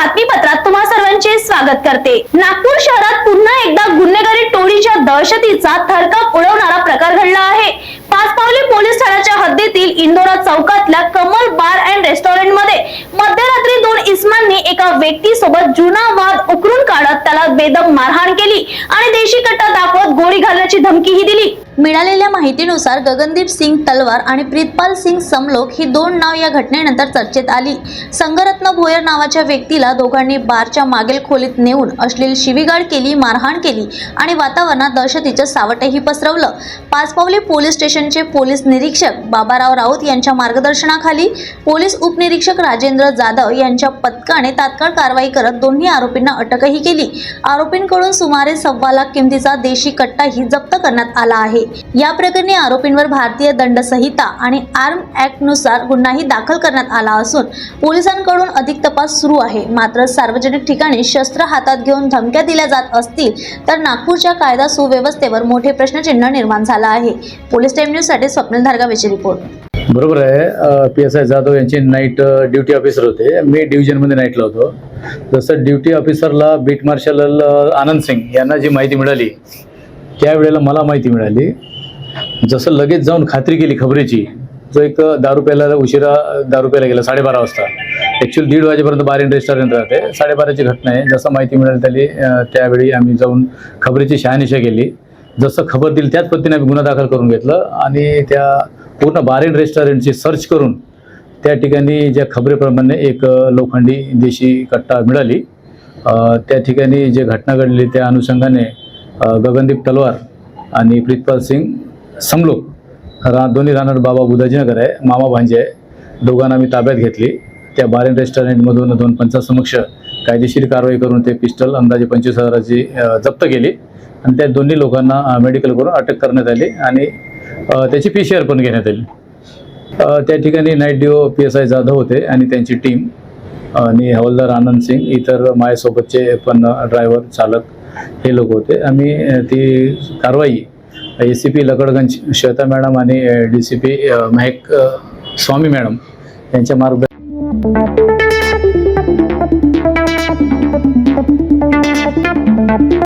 सर्वांचे स्वागत करते. नागपूर शहरात पुन्हा एकदा गुन्हेगारी टोळीच्या दहशतीचा थरकाप उडवणारा प्रकार घडला आहे. पाच पावली पोलीस ठाण्याच्या हद्दीतील इंदोरा चौकातल्या कमल बार अँड रेस्टॉरंटमध्ये मध्यरात्री दोन इस्मांनी एका व्यक्ती सोबत जुना वाद उकरून काढत त्याला बेदम मारहाण केली आणि देशी कट्टा दाखवत गोळी घालण्याची धमकीही दिली. मिळालेल्या माहितीनुसार गगनदीप सिंग तलवार आणि प्रीतपाल सिंग समलोक ही दोन नाव या घटनेनंतर चर्चेत आली. संगरत्न भोयर नावाच्या व्यक्तीला दोघांनी बारच्या मागील खोलीत नेऊन अश्लील शिवीगाळ केली मारहाण केली आणि वातावरणात दहशतीचं सावटही पसरवलं. पाचपावली पोलीस स्टेशनचे पोलीस निरीक्षक बाबाराव राऊत यांच्या मार्गदर्शनाखाली पोलीस उपनिरीक्षक राजेंद्र जाधव यांच्या पथकाने तात्काळ कारवाई करत दोन्ही आरोपींना अटकही केली. आरोपींकडून सुमारे सव्वा लाख किमतीचा देशी कट्टाही जप्त करण्यात आला आहे. या प्रकरणी आरोपींवर भारतीय दंड संहिता आणि आर्म ऍक्टनुसार गुन्हाही दाखल करण्यात आला असून पोलिसांकडून अधिक तपास सुरू आहे. मात्र सार्वजनिक ठिकाणी शस्त्र हातात घेऊन धमक्या दिल्या जात असतील तर नागपूरच्या कायदा सुव्यवस्थेवर मोठे प्रश्नचिन्ह निर्माण झालं आहे. पोलीस टाइम न्यूजसाठी स्वप्नील धारगावेची रिपोर्ट. बरोबर आहे. पी एस आय जाधव यांचे नाईट ड्युटी ऑफिसर होते. मी डिव्हिजनमध्ये नाईटला होतो. जसं ड्युटी ऑफिसरला बीट मार्शल आनंद सिंग यांना जी माहिती मिळाली त्यावेळेला मला माहिती मिळाली जसं लगेच जाऊन खात्री केली खबरीची जो एक दारू प्यायला उशिरा दारू प्यायला गेला साडेबारा वाजता. ॲक्च्युअली दीड वाजेपर्यंत बार इन रेस्टॉरंट राहते. साडेबाराची घटना आहे. जसं माहिती मिळाली त्याली त्यावेळी आम्ही जाऊन खबरीची शहानिशा केली. जसं खबर दिली त्याच पद्धतीने आम्ही गुन्हा दाखल करून घेतलं आणि त्या पूर्ण बार इन रेस्टॉरंटची सर्च करून त्या ठिकाणी ज्या खबरेप्रमाणे एक लोखंडी देशी कट्टा मिळाली. त्या ठिकाणी जे घटना घडली त्या अनुषंगाने गगनदीप तलवार आणि प्रीतपाल सिंग समलोक. रा दोन्ही राहणार बाबा बुधाजीनगर आहे मामा भांजे आहे. दोघांना मी ताब्यात घेतली. त्या बारेन रेस्टॉरंटमधून दोन पंचासमक्ष कायदेशीर कारवाई करून ते पिस्टल अंदाजे पंचवीस हजाराची जप्त केली. आणि त्या दोन्ही लोकांना मेडिकल करून अटक करण्यात आली आणि त्याची पी सी आर पण घेण्यात आली. त्या ठिकाणी night DO P S I Jadhav होते आणि त्यांची टीम आणि हवालदार आनंद सिंग इतर माझ्यासोबतचे पण ड्रायव्हर चालक हे लोक होते. आम्ही ती कारवाई A C P Lakadganj Shweta madam आणि D C P Mahek Swami madam यांच्या मार्गदर्शन